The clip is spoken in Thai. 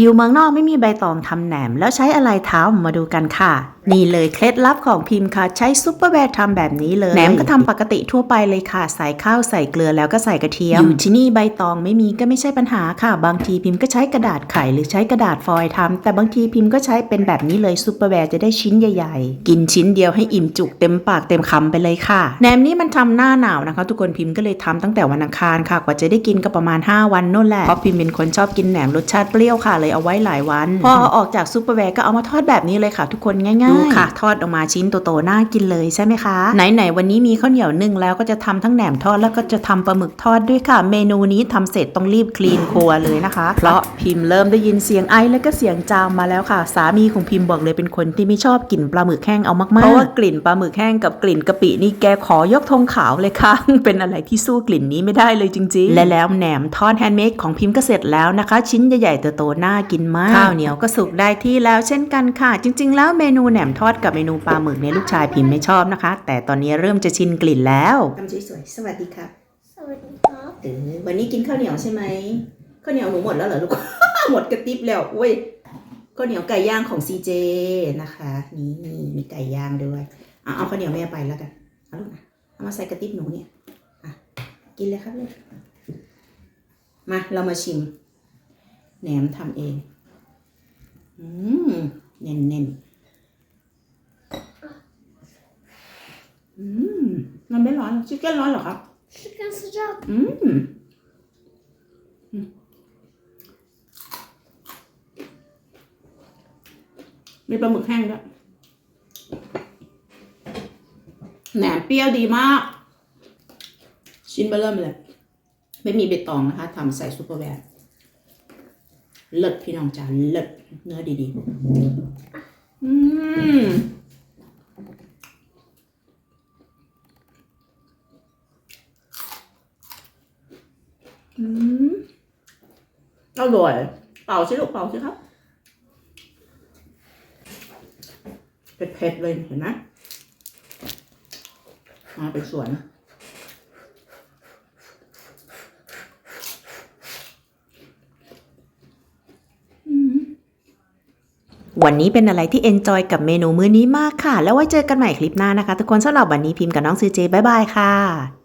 อยู่เมืองนอกไม่มีใบตองทำแหนม แล้วใช้อะไรทำมาดูกันค่ะ นี่เลยเคล็ดลับของพิมพ์ค่ะ ใช้ซุปเปอร์แวร์ทำแบบนี้เลยแหนมก็ทำปกติทั่วไปเลยค่ะ ใส่ข้าวใส่เกลือแล้วก็ใส่กระเทียม อยู่ที่นี่ใบตองไม่มีก็ไม่ใช่ปัญหาค่ะ บางทีพิมพ์ก็ใช้กระดาษไขหรือใช้กระดาษฟอยล์ทำแต่บางทีพิมพ์ก็ใช้เป็นแบบนี้เลยซุปเปอร์แวร์จะได้ชิ้นใหญ่ๆ กินชิ้นเดียวให้อิ่มจุกเต็มปากเต็มคำไปเลยค่ะแหนมนี้มันทำหน้าหนาวนะคะ ทุกคนพิมพ์ก็เลยทำตั้งแต่วันอังคารค่ะ กว่าจะได้กินก็ประมาณ 5 วันนู่นแหละเพราะพิมพ์เป็นคนชอบกินแหนมรสชาติเปรี้ยวค่ะเลยเอาไว้หลายวัน พอเอาออกจากซุปเปอร์แวร์ก็เอามาทอดแบบนี้เลยค่ะ ทุกคนง่ายๆดูค่ะ ทอดออกมาชิ้นโตๆน่ากินเลยใช่ไหมคะ ไหนๆวันนี้มีข้าวเหนียวนึ่งแล้วก็จะทำทั้งแหนมทอดแล้วก็จะทำปลาหมึกทอดด้วยค่ะ เมนูนี้ทำเสร็จต้องรีบคลีนครัวเลยนะคะ เพราะพิมพ์เริ่มได้ยินเสียงไอแล้วก็เสียงจามมาแล้วค่ะ สามีของพิมพ์บอกเลยเป็นคนที่ไม่ชอบกลิ่นปลาหมึกแห้งเอามากๆเพราะว่ากลิ่นปลาหมึกแห้งกับกลิ่นกะปินี่แกขอยกธงขาวเลยค่ะ เป็นอะไรที่สู้กลิ่นนี้ไม่ได้เลยจริง ๆ และแล้วแหนมทอดแฮนด์เมดของพิมพ์ก็เสร็จแล้วนะคะ ชิ้นใหญ่ๆโตๆน่ากินมากข้าวเหนียวก็สุกได้ที่แล้วเช่นกันค่ะ จริง ๆ แล้วเมนูแหนมทอดกับเมนูปลาหมึกเนี่ยลูกชายพิมพ์ไม่ชอบนะคะ แต่ตอนนี้เริ่มจะชินกลิ่นแล้วทำสวยๆสวัสดีครับสวัสดีครับเออวันนี้กินข้าวเหนียวใช่ไหมข้าวเหนียวหนูหมดแล้วเหรอลูก หมดกระติบแล้วอุ้ยข้าวเหนียวไก่ย่างของซีเจนะคะนี่นี่มีไก่ย่างด้วยเอาเอาข้าวเหนียวแม่ไปแล้วกันเอาลูกนะเอามาใส่กระติบหนูเนี่ยอะกินเลยครับเลยมาเรามาชิมแหนมทำเอง อืมเน้นเน้นๆ อืมมันไม่ร้อนชิคเก้นร้อนเหรอครับ Chicken sıcak. อืมอืม มีปลาหมึกแห้งด้วยแหนมเปรี้ยวดีมาก ชิ้นเบอร์เริ่มเลย ไม่มีเบตตองนะคะทำใส่ซุปเปอร์แวร์เลิศพี่น้องจานเลิศเนื้อดีๆ อืม อืมอร่อย เป่าสิลูกเป่าสิครับเผ็ดๆเลยเห็นไหมมาเป็นสวนวันนี้เป็นอะไรที่เอนจอยกับเมนูมื้อนี้มากค่ะ แล้วไว้เจอกันใหม่คลิปหน้านะคะ ทุกคนสำหรับวันนี้พิมพ์กับน้องซีเจบ๊ายบายค่ะ